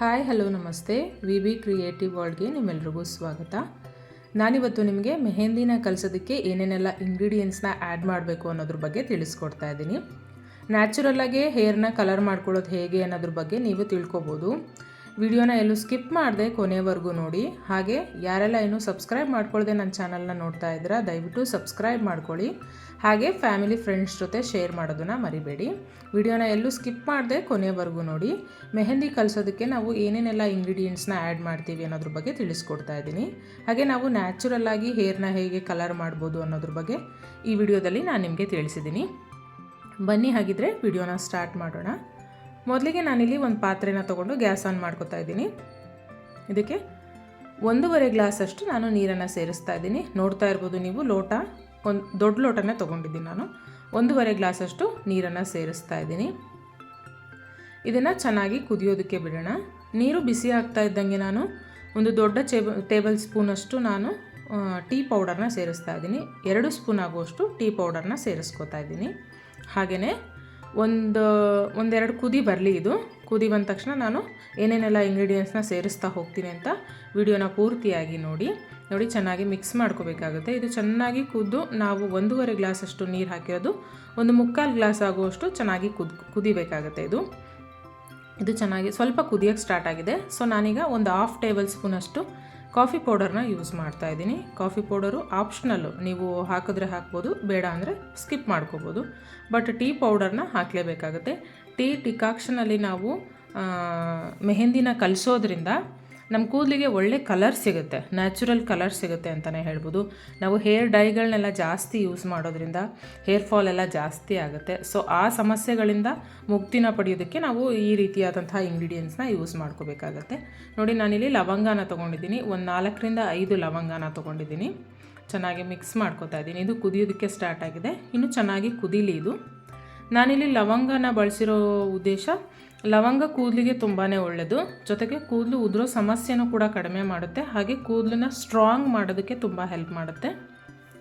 Hi, hello, ನಮಸ್ತೆ. V B creative ವರ್ಲ್ಡ್ಗೆ ನಿಮ್ಮೆಲ್ರಿಗೂ ಸ್ವಾಗತ. ನಾನಿವತ್ತು ನಿಮಗೆ ಮೆಹೆಂದಿನ ಕಲಿಸೋದಕ್ಕೆ ಏನೇನೆಲ್ಲ ಇಂಗ್ರೀಡಿಯೆಂಟ್ಸ್ನ ಆ್ಯಡ್ ಮಾಡಬೇಕು ಅನ್ನೋದ್ರ ಬಗ್ಗೆ ತಿಳಿಸ್ಕೊಡ್ತಾ ಇದ್ದೀನಿ. ನ್ಯಾಚುರಲ್ಲಾಗೆ ಹೇರ್ನ ಕಲರ್ ಮಾಡ್ಕೊಳ್ಳೋದು ಹೇಗೆ ಅನ್ನೋದ್ರ ಬಗ್ಗೆ ನೀವು ತಿಳ್ಕೊಬೋದು. ವಿಡಿಯೋನ ಎಲ್ಲೂ ಸ್ಕಿಪ್ ಮಾಡದೆ ಕೊನೆವರೆಗೂ ನೋಡಿ. ಹಾಗೆ ಯಾರೆಲ್ಲ ಇನ್ನೂ ಸಬ್ಸ್ಕ್ರೈಬ್ ಮಾಡ್ಕೊಳ್ಳದೆ ನನ್ನ ಚಾನಲ್ನ ನೋಡ್ತಾ ಇದ್ದೀರಾ, ದಯವಿಟ್ಟು ಸಬ್ಸ್ಕ್ರೈಬ್ ಮಾಡ್ಕೊಳ್ಳಿ. ಹಾಗೆ ಫ್ಯಾಮಿಲಿ ಫ್ರೆಂಡ್ಸ್ ಜೊತೆ ಶೇರ್ ಮಾಡೋದನ್ನು ಮರಿಬೇಡಿ. ವಿಡಿಯೋನ ಎಲ್ಲೂ ಸ್ಕಿಪ್ ಮಾಡದೆ ಕೊನೆವರೆಗೂ ನೋಡಿ. ಮೆಹಂದಿ ಕಲಿಸೋದಕ್ಕೆ ನಾವು ಏನೇನೆಲ್ಲ ಇಂಗ್ರೀಡಿಯೆಂಟ್ಸ್ನ ಆ್ಯಡ್ ಮಾಡ್ತೀವಿ ಅನ್ನೋದ್ರ ಬಗ್ಗೆ ತಿಳಿಸ್ಕೊಡ್ತಾ ಇದ್ದೀನಿ. ಹಾಗೆ ನಾವು ನ್ಯಾಚುರಲ್ ಆಗಿ ಹೇರ್ನ ಹೇಗೆ ಕಲರ್ ಮಾಡ್ಬೋದು ಅನ್ನೋದ್ರ ಬಗ್ಗೆ ಈ ವಿಡಿಯೋದಲ್ಲಿ ನಾನು ನಿಮಗೆ ತಿಳಿಸಿದ್ದೀನಿ. ಬನ್ನಿ ಹಾಗಿದ್ರೆ ವಿಡಿಯೋನ ಸ್ಟಾರ್ಟ್ ಮಾಡೋಣ. ಮೊದಲಿಗೆ ನಾನಿಲ್ಲಿ ಒಂದು ಪಾತ್ರೆನ ತೊಗೊಂಡು ಗ್ಯಾಸ್ ಆನ್ ಮಾಡ್ಕೊತಾ ಇದ್ದೀನಿ. ಇದಕ್ಕೆ ಒಂದೂವರೆ ಗ್ಲಾಸಷ್ಟು ನಾನು ನೀರನ್ನು ಸೇರಿಸ್ತಾ ಇದ್ದೀನಿ. ನೋಡ್ತಾ ಇರ್ಬೋದು ನೀವು ಲೋಟ, ಒಂದು ದೊಡ್ಡ ಲೋಟನೇ ತೊಗೊಂಡಿದ್ದೀನಿ ನಾನು. ಒಂದೂವರೆ ಗ್ಲಾಸಷ್ಟು ನೀರನ್ನು ಸೇರಿಸ್ತಾ ಇದ್ದೀನಿ. ಇದನ್ನು ಚೆನ್ನಾಗಿ ಕುದಿಯೋದಕ್ಕೆ ಬಿಡೋಣ. ನೀರು ಬಿಸಿ ಆಗ್ತಾ ಇದ್ದಂಗೆ ನಾನು ಒಂದು ದೊಡ್ಡ ಚೇಬ, ಟೇಬಲ್ ಸ್ಪೂನಷ್ಟು ನಾನು ಟೀ ಪೌಡರ್ನ ಸೇರಿಸ್ತಾ ಇದ್ದೀನಿ. ಎರಡು ಸ್ಪೂನ್ ಆಗುವಷ್ಟು ಟೀ ಪೌಡರ್ನ ಸೇರಿಸ್ಕೊತಾ ಇದ್ದೀನಿ. ಹಾಗೆಯೇ ಒಂದು, ಒಂದೆರಡು ಕುದಿ ಬರಲಿ ಇದು. ಕುದಿ ಬಂದ ತಕ್ಷಣ ನಾನು ಏನೇನೆಲ್ಲ ಇಂಗ್ರೀಡಿಯೆಂಟ್ಸ್ನ ಸೇರಿಸ್ತಾ ಹೋಗ್ತೀನಿ ಅಂತ ವಿಡಿಯೋನ ಪೂರ್ತಿಯಾಗಿ ನೋಡಿ. ನೋಡಿ, ಚೆನ್ನಾಗಿ ಮಿಕ್ಸ್ ಮಾಡ್ಕೋಬೇಕಾಗುತ್ತೆ. ಇದು ಚೆನ್ನಾಗಿ ಕುದ್ದು ನಾವು ಒಂದೂವರೆ ಗ್ಲಾಸಷ್ಟು ನೀರು ಹಾಕಿರೋದು. ಒಂದು ಮುಕ್ಕಾಲು ಗ್ಲಾಸ್ ಆಗುವಷ್ಟು ಚೆನ್ನಾಗಿ ಕುದ್, ಕುದಿಬೇಕಾಗುತ್ತೆ ಇದು. ಇದು ಚೆನ್ನಾಗಿ ಸ್ವಲ್ಪ ಕುದಿಯೋಕ್ಕೆ ಸ್ಟಾರ್ಟ್ ಆಗಿದೆ. ಸೊ ನಾನೀಗ ಒಂದು ಹಾಫ್ ಟೇಬಲ್ ಸ್ಪೂನಷ್ಟು ಕಾಫಿ ಪೌಡರ್ನ ಯೂಸ್ ಮಾಡ್ತಾ ಇದ್ದೀನಿ. ಕಾಫಿ ಪೌಡರು ಆಪ್ಷನಲ್ಲು ನೀವು ಹಾಕಿದ್ರೆ ಹಾಕ್ಬೋದು, ಬೇಡ ಅಂದರೆ ಸ್ಕಿಪ್ ಮಾಡ್ಕೋಬೋದು. ಬಟ್ ಟೀ ಪೌಡರ್ನ ಹಾಕಲೇಬೇಕಾಗುತ್ತೆ. ಟೀ ಟಿಕಾಕ್ಷನಲ್ಲಿ ನಾವು ಮೆಹೆಂದಿನ ಕಲಿಸೋದ್ರಿಂದ ನಮ್ಮ ಕೂದಲಿಗೆ ಒಳ್ಳೆ ಕಲರ್ ಸಿಗುತ್ತೆ ನ್ಯಾಚುರಲ್ ಕಲರ್ ಸಿಗುತ್ತೆ ಅಂತಲೇ ಹೇಳ್ಬೋದು. ನಾವು ಹೇರ್ ಡೈಗಳನ್ನೆಲ್ಲ ಜಾಸ್ತಿ ಯೂಸ್ ಮಾಡೋದ್ರಿಂದ ಹೇರ್ ಫಾಲ್ ಎಲ್ಲ ಜಾಸ್ತಿ ಆಗುತ್ತೆ. ಸೊ ಆ ಸಮಸ್ಯೆಗಳಿಂದ ಮುಕ್ತಿನ ಪಡೆಯೋದಕ್ಕೆ ನಾವು ಈ ರೀತಿಯಾದಂತಹ ಇಂಗ್ರೀಡಿಯೆಂಟ್ಸ್ನ ಯೂಸ್ ಮಾಡ್ಕೋಬೇಕಾಗತ್ತೆ. ನೋಡಿ, ನಾನಿಲ್ಲಿ ಲವಂಗಾನ ತೊಗೊಂಡಿದ್ದೀನಿ. ಒಂದು ನಾಲ್ಕರಿಂದ ಐದು ಲವಂಗಾನ ತೊಗೊಂಡಿದ್ದೀನಿ. ಚೆನ್ನಾಗಿ ಮಿಕ್ಸ್ ಮಾಡ್ಕೋತಾ ಇದ್ದೀನಿ. ಇದು ಕುದಿಯೋದಕ್ಕೆ ಸ್ಟಾರ್ಟ್ ಆಗಿದೆ. ಇನ್ನು ಚೆನ್ನಾಗಿ ಕುದೀಲಿ ಇದು. ನಾನಿಲ್ಲಿ ಲವಂಗನ ಬಳಸಿರೋ ಉದ್ದೇಶ ಲವಂಗ ಕೂದಲಿಗೆ ತುಂಬಾ ಒಳ್ಳೆಯದು ಜೊತೆಗೆ ಕೂದಲು ಉದುರೋ ಸಮಸ್ಯೆನೂ ಕೂಡ ಕಡಿಮೆ ಮಾಡುತ್ತೆ. ಹಾಗೆ ಕೂದಲನ್ನ ಸ್ಟ್ರಾಂಗ್ ಮಾಡೋದಕ್ಕೆ ತುಂಬ ಹೆಲ್ಪ್ ಮಾಡುತ್ತೆ.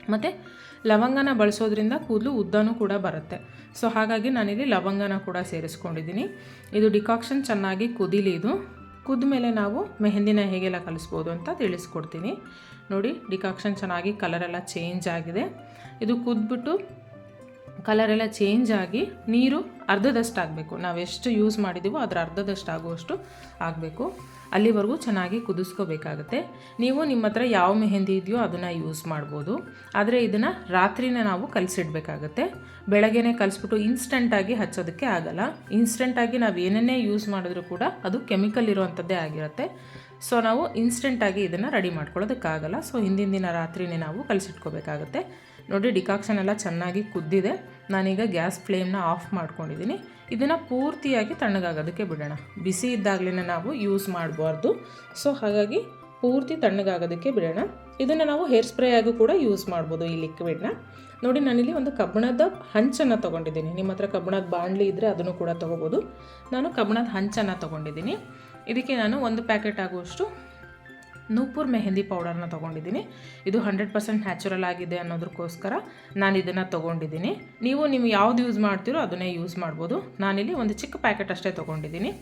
ಮತ್ತು ಲವಂಗನ ಬಳಸೋದ್ರಿಂದ ಕೂದಲು ಉದ್ದನೂ ಕೂಡ ಬರುತ್ತೆ. ಸೊ ಹಾಗಾಗಿ ನಾನಿಲ್ಲಿ ಲವಂಗನ ಕೂಡ ಸೇರಿಸ್ಕೊಂಡಿದ್ದೀನಿ. ಇದು ಡಿಕಾಕ್ಷನ್ ಚೆನ್ನಾಗಿ ಕುದಿಲಿ ಇದು. ಕುದ ಮೇಲೆ ನಾವು ಮೆಹಂದಿನ ಹೇಗೆಲ್ಲ ಕಲಿಸ್ಬೋದು ಅಂತ ತಿಳಿಸ್ಕೊಡ್ತೀನಿ. ನೋಡಿ, ಡಿಕಾಕ್ಷನ್ ಚೆನ್ನಾಗಿ ಕಲರೆಲ್ಲ ಚೇಂಜ್ ಆಗಿದೆ. ಇದು ಕುದ್ಬಿಟ್ಟು ಕಲರ್ ಎಲ್ಲ ಚೇಂಜ್ ಆಗಿ ನೀರು ಅರ್ಧದಷ್ಟು ಆಗಬೇಕು ನಾವು ಎಷ್ಟು ಯೂಸ್ ಮಾಡಿದ್ದೀವೋ ಅದರ ಅರ್ಧದಷ್ಟು ಆಗುವಷ್ಟು ಆಗಬೇಕು. ಅಲ್ಲಿವರೆಗೂ ಚೆನ್ನಾಗಿ ಕುದಿಸ್ಕೋಬೇಕಾಗತ್ತೆ. ನೀವು ನಿಮ್ಮ ಹತ್ರ ಯಾವ ಮೆಹೆಂದಿ ಇದೆಯೋ ಅದನ್ನು ಯೂಸ್ ಮಾಡ್ಬೋದು. ಆದರೆ ಇದನ್ನು ರಾತ್ರಿನೇ ನಾವು ಕಲಿಸಿಡ್ಬೇಕಾಗತ್ತೆ. ಬೆಳಗ್ಗೆನೇ ಕಲಿಸ್ಬಿಟ್ಟು ಇನ್ಸ್ಟೆಂಟಾಗಿ ಹಚ್ಚೋದಕ್ಕೆ ಆಗಲ್ಲ. ಇನ್ಸ್ಟೆಂಟಾಗಿ ನಾವು ಏನನ್ನೇ ಯೂಸ್ ಮಾಡಿದ್ರೂ ಕೂಡ ಅದು ಕೆಮಿಕಲ್ ಇರುವಂಥದ್ದೇ ಆಗಿರುತ್ತೆ. ಸೊ ನಾವು ಇನ್ಸ್ಟೆಂಟಾಗಿ ಇದನ್ನು ರೆಡಿ ಮಾಡ್ಕೊಳ್ಳೋದಕ್ಕಾಗಲ್ಲ. ಸೊ ಹಿಂದಿನ ದಿನ ರಾತ್ರಿನೇ ನಾವು ಕಲಸಿಟ್ಕೋಬೇಕಾಗತ್ತೆ. ನೋಡಿ ಡಿಕಾಕ್ಷನ್ ಎಲ್ಲ ಚೆನ್ನಾಗಿ ಕುದ್ದಿದೆ. ನಾನೀಗ ಗ್ಯಾಸ್ ಫ್ಲೇಮ್ನ ಆಫ್ ಮಾಡ್ಕೊಂಡಿದ್ದೀನಿ. ಇದನ್ನು ಪೂರ್ತಿಯಾಗಿ ತಣ್ಣಗಾಗೋದಕ್ಕೆ ಬಿಡೋಣ. ಬಿಸಿ ಇದ್ದಾಗಲೇ ನಾವು ಯೂಸ್ ಮಾಡಬಾರ್ದು. ಸೊ, ಹಾಗಾಗಿ ಪೂರ್ತಿ ತಣ್ಣಗಾಗೋದಕ್ಕೆ ಬಿಡೋಣ. ಇದನ್ನು ನಾವು ಹೇರ್ ಸ್ಪ್ರೇ ಆಗೂ ಕೂಡ ಯೂಸ್ ಮಾಡ್ಬೋದು ಈ ಲಿಕ್ವಿಡ್ನ. ನೋಡಿ, ನಾನಿಲ್ಲಿ ಒಂದು ಕಬ್ಬಣದ ಹಂಚನ್ನು ತೊಗೊಂಡಿದ್ದೀನಿ. ನಿಮ್ಮ ಹತ್ರ ಕಬ್ಬಣದ ಬಾಂಡ್ಲಿ ಇದ್ದರೆ ಅದನ್ನು ಕೂಡ ತೊಗೋಬೋದು. ನಾನು ಕಬ್ಬಣದ ಹಂಚನ್ನು ತೊಗೊಂಡಿದ್ದೀನಿ. ಇದಕ್ಕೆ ನಾನು ಒಂದು ಪ್ಯಾಕೆಟ್ ಆಗುವಷ್ಟು ನೂಪುರ್ ಮೆಹಂದಿ ಪೌಡರ್ನ ತೊಗೊಂಡಿದ್ದೀನಿ. ಇದು ಹಂಡ್ರೆಡ್ ಪರ್ಸೆಂಟ್ ನ್ಯಾಚುರಲ್ ಆಗಿದೆ ಅನ್ನೋದಕ್ಕೋಸ್ಕರ ನಾನು ಇದನ್ನು ತೊಗೊಂಡಿದ್ದೀನಿ. ನೀವು ನೀವು ಯಾವ್ದು ಯೂಸ್ ಮಾಡ್ತೀರೋ ಅದನ್ನೇ ಯೂಸ್ ಮಾಡ್ಬೋದು. ನಾನಿಲ್ಲಿ ಒಂದು ಚಿಕ್ಕ ಪ್ಯಾಕೆಟ್ ಅಷ್ಟೇ ತೊಗೊಂಡಿದ್ದೀನಿ.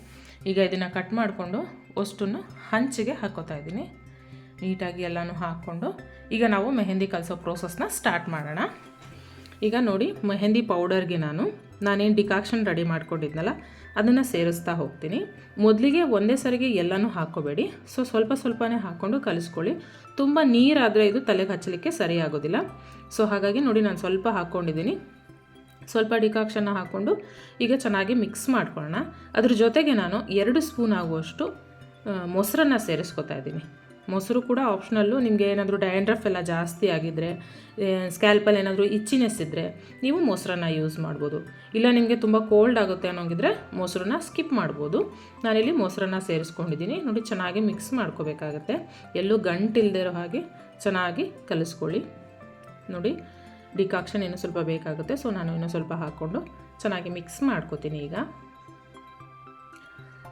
ಈಗ ಇದನ್ನು ಕಟ್ ಮಾಡಿಕೊಂಡು ಅಷ್ಟನ್ನು ಹಂಚಿಗೆ ಹಾಕೋತಾ ಇದ್ದೀನಿ. ನೀಟಾಗಿ ಎಲ್ಲನೂ ಹಾಕ್ಕೊಂಡು ಈಗ ನಾವು ಮೆಹಂದಿ ಕಲಿಸೋ ಪ್ರೋಸೆಸ್ನ ಸ್ಟಾರ್ಟ್ ಮಾಡೋಣ. ಈಗ ನೋಡಿ, ಮೆಹಂದಿ ಪೌಡರ್ಗೆ ನಾನು ನಾನೇನು ಡಿಕಾಕ್ಷನ್ ರೆಡಿ ಮಾಡ್ಕೊಂಡಿದ್ನಲ್ಲ, ಅದನ್ನು ಸೇರಿಸ್ತಾ ಹೋಗ್ತೀನಿ. ಮೊದಲಿಗೆ ಒಂದೇ ಸರಿಗೆ ಎಲ್ಲನೂ ಹಾಕೋಬೇಡಿ ಸೊ ಸ್ವಲ್ಪ ಸ್ವಲ್ಪನೇ ಹಾಕ್ಕೊಂಡು ಕಲಿಸ್ಕೊಳ್ಳಿ. ತುಂಬ ನೀರಾದರೆ ಇದು ತಲೆಗೆ ಹಚ್ಚಲಿಕ್ಕೆ ಸರಿ ಆಗೋದಿಲ್ಲ ಸೊ ಹಾಗಾಗಿ ನೋಡಿ ನಾನು ಸ್ವಲ್ಪ ಹಾಕ್ಕೊಂಡಿದ್ದೀನಿ. ಸ್ವಲ್ಪ ಡಿಕಾಕ್ಷನ್ನ ಹಾಕ್ಕೊಂಡು ಈಗ ಚೆನ್ನಾಗಿ ಮಿಕ್ಸ್ ಮಾಡ್ಕೊಳ್ಳೋಣ ಅದ್ರ ಜೊತೆಗೆ ನಾನು ಎರಡು ಸ್ಪೂನ್ ಆಗುವಷ್ಟು ಮೊಸರನ್ನು ಸೇರಿಸ್ಕೊತಾ ಇದ್ದೀನಿ. ಮೊಸರು ಕೂಡ ಆಪ್ಷನಲ್ಲು ನಿಮಗೆ ಏನಾದರೂ ಡ್ಯಾಂಡ್ರಫ್ ಎಲ್ಲ ಜಾಸ್ತಿ ಆಗಿದ್ದರೆ ಸ್ಕ್ಯಾಲ್ಪಲ್ಲಿ ಏನಾದರೂ ಇಚ್ಚಿನೆಸ್ ಇದ್ದರೆ ನೀವು ಮೊಸರನ್ನ ಯೂಸ್ ಮಾಡ್ಬೋದು. ಇಲ್ಲ ನಿಮಗೆ ತುಂಬ ಕೋಲ್ಡ್ ಆಗುತ್ತೆ ಅನ್ನೋಂಗಿದ್ರೆ ಮೊಸರನ್ನ ಸ್ಕಿಪ್ ಮಾಡ್ಬೋದು. ನಾನಿಲ್ಲಿ ಮೊಸರನ್ನ ಸೇರಿಸ್ಕೊಂಡಿದ್ದೀನಿ. ನೋಡಿ ಚೆನ್ನಾಗಿ ಮಿಕ್ಸ್ ಮಾಡ್ಕೋಬೇಕಾಗತ್ತೆ. ಎಲ್ಲೂ ಗಂಟಿಲ್ದಿರೋ ಹಾಗೆ ಚೆನ್ನಾಗಿ ಕಲಿಸ್ಕೊಳ್ಳಿ. ನೋಡಿ ಡಿಕಾಕ್ಷನ್ ಇನ್ನೂ ಸ್ವಲ್ಪ ಬೇಕಾಗುತ್ತೆ. ಸೊ ನಾನು ಇನ್ನೂ ಸ್ವಲ್ಪ ಹಾಕ್ಕೊಂಡು ಚೆನ್ನಾಗಿ ಮಿಕ್ಸ್ ಮಾಡ್ಕೋತೀನಿ ಈಗ.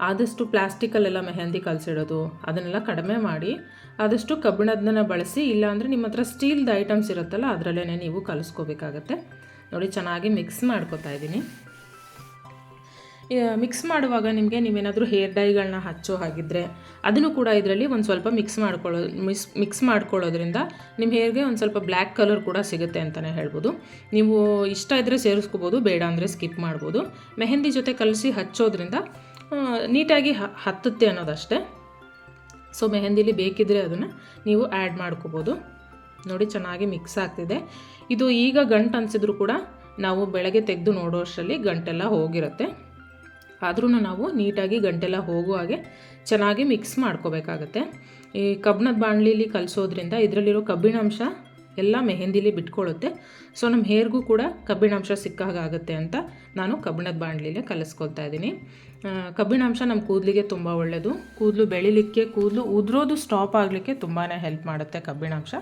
ಆದಷ್ಟು ಪ್ಲಾಸ್ಟಿಕಲ್ಲೆಲ್ಲ ಮೆಹಂದಿ ಕಲಸಿಡೋದು, ಅದನ್ನೆಲ್ಲ ಕಡಿಮೆ ಮಾಡಿ ಆದಷ್ಟು ಕಬ್ಬಿಣದನ್ನ ಬಳಸಿ, ಇಲ್ಲಾಂದರೆ ನಿಮ್ಮ ಹತ್ರ ಸ್ಟೀಲ್ದು ಐಟಮ್ಸ್ ಇರುತ್ತಲ್ಲ ಅದರಲ್ಲೇ ನೀವು ಕಲಿಸ್ಕೋಬೇಕಾಗತ್ತೆ. ನೋಡಿ, ಚೆನ್ನಾಗಿ ಮಿಕ್ಸ್ ಮಾಡ್ಕೊತಾ ಇದ್ದೀನಿ. ಮಿಕ್ಸ್ ಮಾಡುವಾಗ ನಿಮಗೆ ನೀವೇನಾದರೂ ಹೇರ್ ಡೈಗಳನ್ನ ಹಚ್ಚೋ ಹಾಗಿದ್ರೆ, ಅದನ್ನು ಕೂಡ ಇದರಲ್ಲಿ ಒಂದು ಸ್ವಲ್ಪ ಮಿಕ್ಸ್ ಮಾಡ್ಕೊಳ್ಳೋ, ಮಿಸ್, ಮಿಕ್ಸ್ ಮಾಡ್ಕೊಳ್ಳೋದ್ರಿಂದ ನಿಮ್ಮ ಹೇರ್ಗೆ ಒಂದು ಸ್ವಲ್ಪ ಬ್ಲ್ಯಾಕ್ ಕಲರ್ ಕೂಡ ಸಿಗುತ್ತೆ ಅಂತಲೇ ಹೇಳ್ಬೋದು. ನೀವು ಇಷ್ಟ ಇದ್ದರೆ ಸೇರಿಸ್ಕೋಬೋದು, ಬೇಡ ಅಂದರೆ ಸ್ಕಿಪ್ ಮಾಡ್ಬೋದು. ಮೆಹಂದಿ ಜೊತೆ ಕಲಸಿ ಹಚ್ಚೋದ್ರಿಂದ ನೀಟಾಗಿ ಹತ್ತುತ್ತೆ ಅನ್ನೋದಷ್ಟೇ. ಸೊ ಮೆಹಂದಿಲಿ ಬೇಕಿದ್ದರೆ ಅದನ್ನು ನೀವು ಆ್ಯಡ್ ಮಾಡ್ಕೋಬೋದು. ನೋಡಿ, ಚೆನ್ನಾಗಿ ಮಿಕ್ಸ್ ಆಗ್ತಿದೆ. ಇದು ಈಗ ಗಂಟು ಅನಿಸಿದ್ರು ಕೂಡ ನಾವು ಬೆಳಗ್ಗೆ ತೆಗೆದು ನೋಡೋ ಅಷ್ಟರಲ್ಲಿ ಗಂಟೆಲ್ಲ ಹೋಗಿರುತ್ತೆ. ಆದ್ರೂ ನಾವು ನೀಟಾಗಿ ಗಂಟೆಲ್ಲ ಹೋಗುವ ಹಾಗೆ ಚೆನ್ನಾಗಿ ಮಿಕ್ಸ್ ಮಾಡ್ಕೋಬೇಕಾಗತ್ತೆ. ಈ ಕಬ್ಬಿಣದ ಬಾಣಲಿಲಿ ಕಲಿಸೋದ್ರಿಂದ ಇದರಲ್ಲಿರೋ ಕಬ್ಬಿಣಾಂಶ ಎಲ್ಲ ಮೆಹಂದಿಲಿ ಬಿಟ್ಕೊಳ್ಳುತ್ತೆ ಸೊ ನಮ್ಮ ಹೇರ್ಗೂ ಕೂಡ ಕಬ್ಬಿಣಾಂಶ ಸಿಕ್ಕಾಗುತ್ತೆ ಅಂತ ನಾನು ಕಬ್ಬಿಣದ ಬಾಣಲಿಲೇ ಕಲಿಸ್ಕೊಳ್ತಾ ಇದ್ದೀನಿ. ಕಬ್ಬಿಣಾಂಶ ನಮ್ಮ ಕೂದಲಿಗೆ ತುಂಬ ಒಳ್ಳೆಯದು ಕೂದಲು ಬೆಳಿಲಿಕ್ಕೆ, ಕೂದಲು ಉದುರೋದು ಸ್ಟಾಪ್ ಆಗಲಿಕ್ಕೆ ತುಂಬಾ ಹೆಲ್ಪ್ ಮಾಡುತ್ತೆ ಕಬ್ಬಿಣಾಂಶ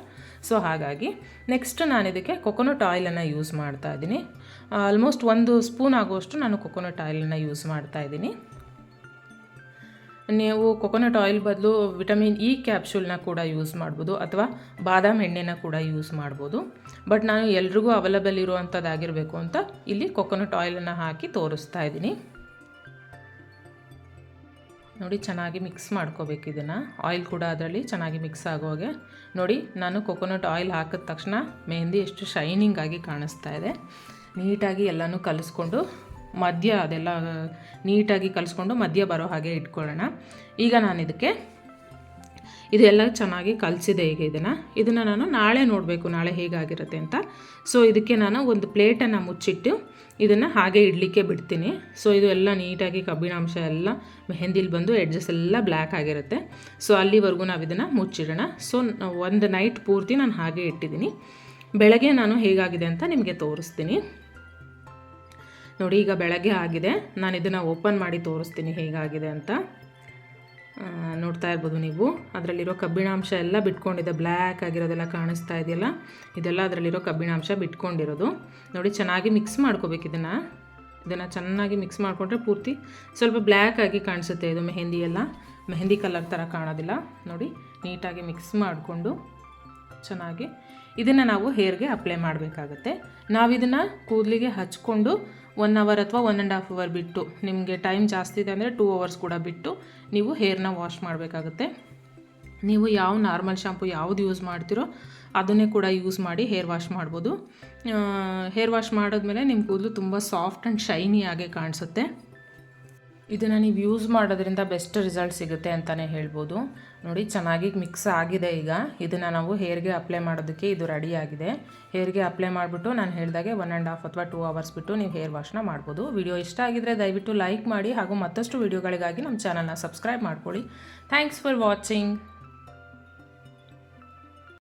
ಸೊ ಹಾಗಾಗಿ ನೆಕ್ಸ್ಟ್ ನಾನು ಇದಕ್ಕೆ ಕೊಕೊನಟ್ ಆಯಿಲನ್ನು ಯೂಸ್ ಮಾಡ್ತಾ ಇದ್ದೀನಿ. ಆಲ್ಮೋಸ್ಟ್ ಒಂದು ಸ್ಪೂನ್ ಆಗುವಷ್ಟು ನಾನು ಕೊಕೊನಟ್ ಆಯಿಲನ್ನು ಯೂಸ್ ಮಾಡ್ತಾ ಇದ್ದೀನಿ. ನೀವು ಕೊಕೊನಟ್ ಆಯಿಲ್ ಬದಲು ವಿಟಮಿನ್ ಇ ಕ್ಯಾಪ್ಸೂಲ್ನ ಕೂಡ ಯೂಸ್ ಮಾಡ್ಬೋದು, ಅಥವಾ ಬಾದಾಮ್ ಎಣ್ಣೆನ ಕೂಡ ಯೂಸ್ ಮಾಡ್ಬೋದು. ಬಟ್ ನಾನು ಎಲ್ರಿಗೂ ಅವೈಲಬಲ್ ಇರುವಂಥದ್ದಾಗಿರಬೇಕು ಅಂತ ಇಲ್ಲಿ ಕೊಕೊನಟ್ ಆಯಿಲನ್ನು ಹಾಕಿ ತೋರಿಸ್ತಾ ಇದ್ದೀನಿ. ನೋಡಿ, ಚೆನ್ನಾಗಿ ಮಿಕ್ಸ್ ಮಾಡ್ಕೋಬೇಕು ಇದನ್ನು. ಆಯಿಲ್ ಕೂಡ ಅದರಲ್ಲಿ ಚೆನ್ನಾಗಿ ಮಿಕ್ಸ್ ಆಗೋ ಹಾಗೆ. ನೋಡಿ, ನಾನು ಕೊಕೊನಟ್ ಆಯಿಲ್ ಹಾಕಿದ ತಕ್ಷಣ ಮೆಹಂದಿ ಎಷ್ಟು ಶೈನಿಂಗ್ ಆಗಿ ಕಾಣಿಸ್ತಾ ಇದೆ. ನೀಟಾಗಿ ಎಲ್ಲನೂ ಕಲಿಸ್ಕೊಂಡು ಮಧ್ಯ ಅದೆಲ್ಲ, ನೀಟಾಗಿ ಕಲಿಸ್ಕೊಂಡು ಮಧ್ಯ ಬರೋ ಹಾಗೆ ಇಟ್ಕೊಳ್ಳೋಣ. ಈಗ ನಾನು ಇದಕ್ಕೆ ಇದೆಲ್ಲ ಚೆನ್ನಾಗಿ ಕಲಿಸಿದೆ ಈಗ ಇದನ್ನು. ಇದನ್ನು ನಾನು ನಾಳೆ ನೋಡಬೇಕು ನಾಳೆ ಹೇಗಾಗಿರುತ್ತೆ ಅಂತ. ಸೊ ಇದಕ್ಕೆ ನಾನು ಒಂದು ಪ್ಲೇಟನ್ನು ಮುಚ್ಚಿಟ್ಟು ಇದನ್ನು ಹಾಗೆ ಇಡಲಿಕ್ಕೆ ಬಿಡ್ತೀನಿ. ಸೊ ಇದು ಎಲ್ಲ ನೀಟಾಗಿ ಕಬ್ಬಿಣಾಂಶ ಎಲ್ಲ ಮೆಹಂದಿಲಿ ಬಂದು ಎಡ್ಜಸ್ ಎಲ್ಲ ಬ್ಲ್ಯಾಕ್ ಆಗಿರುತ್ತೆ. ಸೊ ಅಲ್ಲಿವರೆಗೂ ನಾವು ಇದನ್ನು ಮುಚ್ಚಿಡೋಣ. ಸೊ ಒಂದು ನೈಟ್ ಪೂರ್ತಿ ನಾನು ಹಾಗೆ ಇಟ್ಟಿದ್ದೀನಿ. ಬೆಳಗ್ಗೆ ನಾನು ಹೇಗಾಗಿದೆ ಅಂತ ನಿಮಗೆ ತೋರಿಸ್ತೀನಿ. ನೋಡಿ, ಈಗ ಬೆಳಗ್ಗೆ ಆಗಿದೆ. ನಾನು ಇದನ್ನು ಓಪನ್ ಮಾಡಿ ತೋರಿಸ್ತೀನಿ ಹೇಗಾಗಿದೆ ಅಂತ. ನೋಡ್ತಾ ಇರ್ಬೋದು ನೀವು. ಅದರಲ್ಲಿರೋ ಕಬ್ಬಿಣಾಂಶ ಎಲ್ಲ ಬಿಟ್ಕೊಂಡಿದೆ. ಬ್ಲ್ಯಾಕ್ ಆಗಿರೋದೆಲ್ಲ ಕಾಣಿಸ್ತಾ ಇದೆಯಲ್ಲ? ಇದೆಲ್ಲ ಅದರಲ್ಲಿರೋ ಕಬ್ಬಿಣಾಂಶ ಬಿಟ್ಕೊಂಡಿರೋದು. ನೋಡಿ, ಚೆನ್ನಾಗಿ ಮಿಕ್ಸ್ ಮಾಡ್ಕೋಬೇಕು ಇದನ್ನು. ಇದನ್ನು ಚೆನ್ನಾಗಿ ಮಿಕ್ಸ್ ಮಾಡಿಕೊಂಡ್ರೆ ಪೂರ್ತಿ ಸ್ವಲ್ಪ ಬ್ಲ್ಯಾಕ್ ಆಗಿ ಕಾಣಿಸುತ್ತೆ ಇದು ಮೆಹಂದಿ ಎಲ್ಲ. ಮೆಹಂದಿ ಕಲರ್ ಥರ ಕಾಣೋದಿಲ್ಲ. ನೋಡಿ, ನೀಟಾಗಿ ಮಿಕ್ಸ್ ಮಾಡಿಕೊಂಡು ಚೆನ್ನಾಗಿ ಇದನ್ನು ನಾವು ಹೇರ್ಗೆ ಅಪ್ಲೈ ಮಾಡಬೇಕಾಗತ್ತೆ. ನಾವು ಇದನ್ನು ಕೂದಲಿಗೆ ಹಚ್ಕೊಂಡು ಒನ್ ಅವರ್ ಅಥವಾ ಒನ್ ಆ್ಯಂಡ್ ಹಾಫ್ ಅವರ್ ಬಿಟ್ಟು, ನಿಮಗೆ ಟೈಮ್ ಜಾಸ್ತಿ ಇದೆ ಅಂದರೆ ಟೂ ಅವರ್ಸ್ ಕೂಡ ಬಿಟ್ಟು ನೀವು ಹೇರ್ನ ವಾಶ್ ಮಾಡಬೇಕಾಗುತ್ತೆ. ನೀವು ಯಾವ ನಾರ್ಮಲ್ ಶಾಂಪು ಯಾವುದು ಯೂಸ್ ಮಾಡ್ತೀರೋ ಅದನ್ನೇ ಕೂಡ ಯೂಸ್ ಮಾಡಿ ಹೇರ್ ವಾಶ್ ಮಾಡ್ಬೋದು. ಹೇರ್ ವಾಶ್ ಮಾಡಿದ್ಮೇಲೆ ನಿಮ್ಮ ಕೂದಲು ತುಂಬ ಸಾಫ್ಟ್ ಆ್ಯಂಡ್ ಶೈನಿ ಆಗಿ ಕಾಣಿಸುತ್ತೆ. ಇದನ್ನು ನೀವು ಯೂಸ್ ಮಾಡೋದ್ರಿಂದ ಬೆಸ್ಟ್ ರಿಸಲ್ಟ್ ಸಿಗುತ್ತೆ ಅಂತಲೇ ಹೇಳ್ಬೋದು. ನೋಡಿ, ಚೆನ್ನಾಗಿ ಮಿಕ್ಸ್ ಆಗಿದೆ ಈಗ. ಇದನ್ನು ನಾವು ಹೇರ್ಗೆ ಅಪ್ಲೈ ಮಾಡೋದಕ್ಕೆ ಇದು ರೆಡಿ ಆಗಿದೆ. ಹೇರ್ಗೆ ಅಪ್ಲೈ ಮಾಡಿಬಿಟ್ಟು ನಾನು ಹೇಳಿದಾಗೆ ಒನ್ ಆ್ಯಂಡ್ ಹಾಫ್ ಅಥವಾ ಟೂ ಅವರ್ಸ್ ಬಿಟ್ಟು ನೀವು ಹೇರ್ ವಾಶ್ನ ಮಾಡ್ಬೋದು. ವಿಡಿಯೋ ಇಷ್ಟ ಆಗಿದ್ದರೆ ದಯವಿಟ್ಟು ಲೈಕ್ ಮಾಡಿ ಹಾಗೂ ಮತ್ತಷ್ಟು ವಿಡಿಯೋಗಳಿಗಾಗಿ ನಮ್ಮ ಚಾನಲ್ನ ಸಬ್ಸ್ಕ್ರೈಬ್ ಮಾಡ್ಕೊಳ್ಳಿ. Thanks for watching